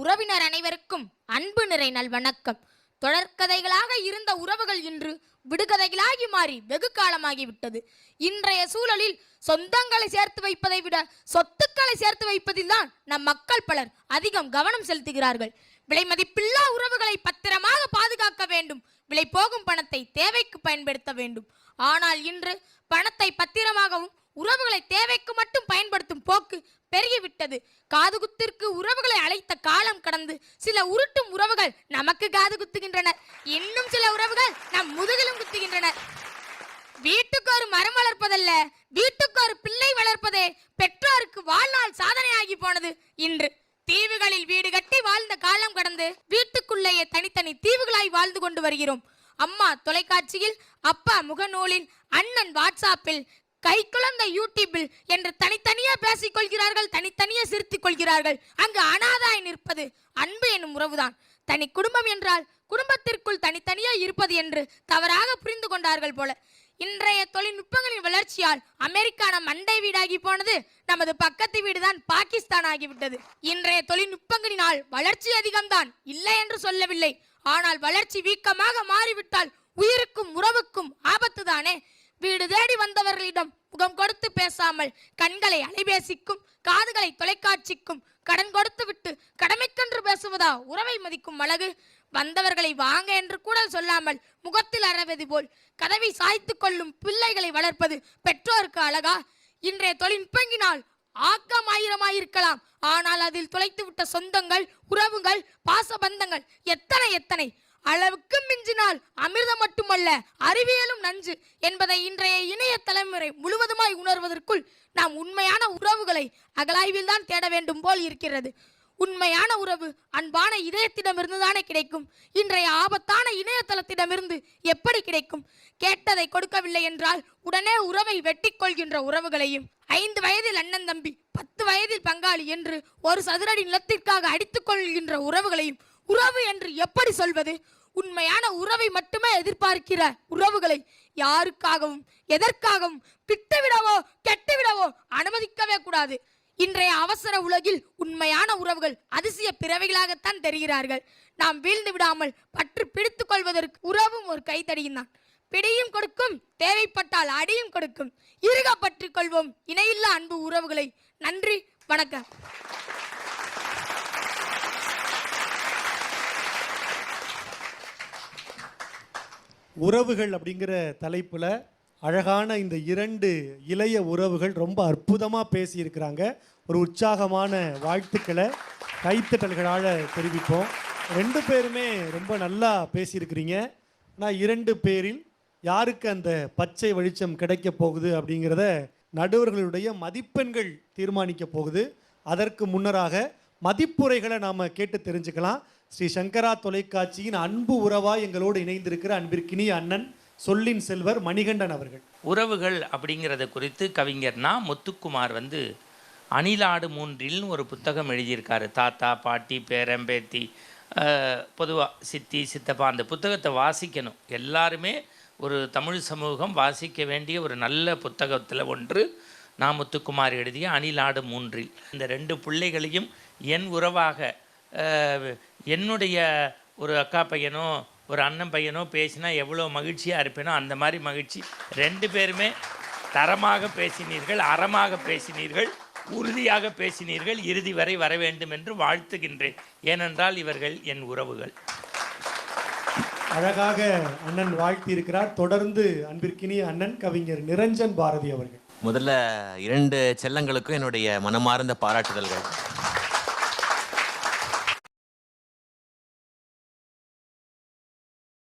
உறவினர் அனைவருக்கும் அன்பு நிறை நல்வணக்கம் தொடர்கதைகளாக இருந்த உறவுகள் இன்று விடுகதைகளாகி மாறி வெகு காலமாகிவிட்டது இன்றைய சூழலில் சொந்தங்களை சேர்த்து வைப்பதை விட சொத்துக்களை சேர்த்து வைப்பதில் தான் நம் மக்கள் பலர் அதிகம் கவனம் செலுத்துகிறார்கள். விலை மதிப்பில்லா உறவுகளை பத்திரமாக பாதுகாக்க வேண்டும். விலை போகும் பணத்தை தேவைக்கு பயன்படுத்த வேண்டும். ஆனால் இன்று பணத்தை பத்திரமாகவும் உறவுகளை தேவைக்கு மட்டும் காதுகுத்திற்கு உறவுகளை அழைத்த காலம் கடந்து சில உருட்டும் உறவுகள் நமக்கு காது குத்துகின்றனர் இன்னும் சில உறவுகள் நம் முதுகிலும் குத்துகின்றனர் வீட்டுக்கு ஒரு மரம் வளர்ப்பதல்ல வீட்டுக்கு ஒரு பிள்ளை வளர்ப்பதே பெற்றோருக்கு வாழ்நாள் சாதனையாகி போனது இன்று. தீவுகளில் வீடு கட்டி வாழ்ந்த காலம் கடந்து வீட்டுக்குள்ளேயே தனித்தனி தீவுகளாய் வாழ்ந்து கொண்டு வருகிறோம். அம்மா தொலைக்காட்சியில் அப்பா முகநூலில் அண்ணன் வாட்ஸ்அப்பில் கைக்குழந்தை யூடியூபில் என்று தனித்தனியே பேசிக் கொள்கிறார்கள் தனித்தனியே சிரித்துக் கொள்கிறார்கள் அங்கு அனாதாய் நிற்பது அன்பு என்னும் உறவுதான். தனி குடும்பம் என்றால் குடும்பத்திற்குள் தனித்தனியே இருப்பது என்று தவறாக புரிந்து கொண்டார்கள் போல. இன்றைய தொழில்நுட்பங்களின் வளர்ச்சியால் அமெரிக்கா நம் அண்டை வீடாகி போனது நமது பக்கத்து வீடுதான் பாகிஸ்தான் ஆகிவிட்டது இன்றைய தொழில்நுட்பங்களினால் வளர்ச்சி அதிகம்தான் இல்லை என்று சொல்லவில்லை. ஆனால் வளர்ச்சி வீக்கமாக மாறிவிட்டால் உயிருக்கும் உறவுக்கும் ஆபத்து தானே வீடு தேடி வந்தவர்களிடம் முகம் கொடுத்து பேசாமல் கண்களை அலைபேசிக்கும் காதுகளை தொலைக்காட்சிக்கும் கடன் கொடுத்து விட்டு கடமைக்கென்று பேசுவதா உறவை மதிக்கும் அழகு? வந்தவர்களை வாங்க என்று கூட சொல்லாமல் முகத்தில் அறவது போல் கதவை சாய்த்து கொள்ளும் பிள்ளைகளை வளர்ப்பது பெற்றோருக்கு அழகா? இன்றைய தொழில்நுட்பங்கினால் ஆக்கம் ஆயிரமாயிருக்கலாம். ஆனால் அதில் தொலைத்து விட்ட சொந்தங்கள் உறவுகள் பாசபந்தங்கள் எத்தனை எத்தனை? அளவுக்கு மிஞ்சினால் அமிர்தம் மட்டுமல்ல அறிவியலும் நஞ்சு என்பதை இன்றைய இணைய தலைமுறை முழுவதுமாய் உணர்வதற்குள் நாம் உண்மையான உறவுகளை அகலாய்வில் தான் தேட வேண்டும் போல் இருக்கிறது. உண்மையான உறவு அன்பான இதயத்திடமிருந்து தானே கிடைக்கும்? இன்றைய ஆபத்தான இணையதளத்திடமிருந்து எப்படி கிடைக்கும்? கேட்டதை கொடுக்கவில்லை என்றால் உடனே உறவை வெட்டி கொள்கின்ற உறவுகளையும் ஐந்து வயதில் அண்ணன் தம்பி பத்து வயதில் பங்காளி என்று ஒரு சதுரடி நிலத்திற்காக அடித்துக் கொள்கின்ற உறவுகளையும் உறவு என்று எப்படி சொல்வது? உண்மையான உறவை மட்டுமே எதிர்பார்க்கிற உறவுகளை யாருக்காகவும் எதற்காகவும் விட்டுவிடவோ கெட்டுவிடவோ அனுமதிக்கவே கூடாது. இன்றைய அவசர உலகில் உண்மையான உறவுகள் அதிசய பிறவைகளாகத்தான் தெரிகிறார்கள். நாம் வீழ்ந்து விடாமல் பற்று பிடித்து கொள்வதற்கு உறவும் ஒரு கைத்தடியும் தான். பிடியும் கொடுக்கும் தேவைப்பட்டால் அடியும் கொடுக்கும். இருக பற்றிக் கொள்வோம். இணையில்லா அன்பு உறவுகளை. நன்றி வணக்கம். உறவுகள் அப்படிங்கிற தலைப்பில் அழகான இந்த இரண்டு இளைய உறவுகள் ரொம்ப அற்புதமாக பேசியிருக்கிறாங்க. ஒரு உற்சாகமான வாழ்த்துக்களை கைத்தட்டல்களால் தெரிவிப்போம். ரெண்டு பேருமே ரொம்ப நல்லா பேசியிருக்கிறீங்க. ஆனால் இரண்டு பேரில் யாருக்கு அந்த பச்சை வெளிச்சம் கிடைக்க போகுது அப்படிங்கிறத நடுவர்களுடைய மதிப்பெண்கள் தீர்மானிக்க போகுது. அதற்கு முன்னராக மதிப்புரைகளை நாம் கேட்டு தெரிஞ்சுக்கலாம். ஸ்ரீ சங்கரா தொலைக்காட்சியின் அன்பு உறவா எங்களோடு இணைந்திருக்கிற அன்பிற்கினிய அண்ணன் சொல்லின் செல்வர் மணிகண்டன் அவர்கள். உறவுகள் அப்படிங்கிறத குறித்து கவிஞர்னா முத்துக்குமார் வந்து அணிலாடு மூன்றில்னு ஒரு புத்தகம் எழுதியிருக்காரு. தாத்தா பாட்டி பேரம்பேத்தி பொதுவாக சித்தி சித்தப்பா அந்த புத்தகத்தை வாசிக்கணும். எல்லாருமே ஒரு தமிழ் சமூகம் வாசிக்க வேண்டிய ஒரு நல்ல புத்தகத்தில் ஒன்று நான் முத்துக்குமார் எழுதிய அணிலாடு மூன்றில். இந்த ரெண்டு பிள்ளைகளையும் என் உறவாக என்னுடைய ஒரு அக்கா பையனோ ஒரு அண்ணன் பையனோ பேசினா எவ்வளோ மகிழ்ச்சியாக இருப்பேனோ அந்த மாதிரி மகிழ்ச்சி. ரெண்டு பேருமே தரமாக பேசினீர்கள் அறமாக பேசினீர்கள் உறுதியாக பேசினீர்கள் இறுதி வரை வர வேண்டும் என்று வாழ்த்துகின்றேன். ஏனென்றால் இவர்கள் என் உறவுகள். அழகாக அண்ணன் வாழ்த்தி இருக்கிறார் தொடர்ந்து அன்பிற்கினிய அண்ணன் கவிஞர் நிரஞ்சன் பாரதி அவர்கள். முதல்ல இரண்டு செல்லங்களுக்கும் என்னுடைய மனமார்ந்த பாராட்டுதல்கள்.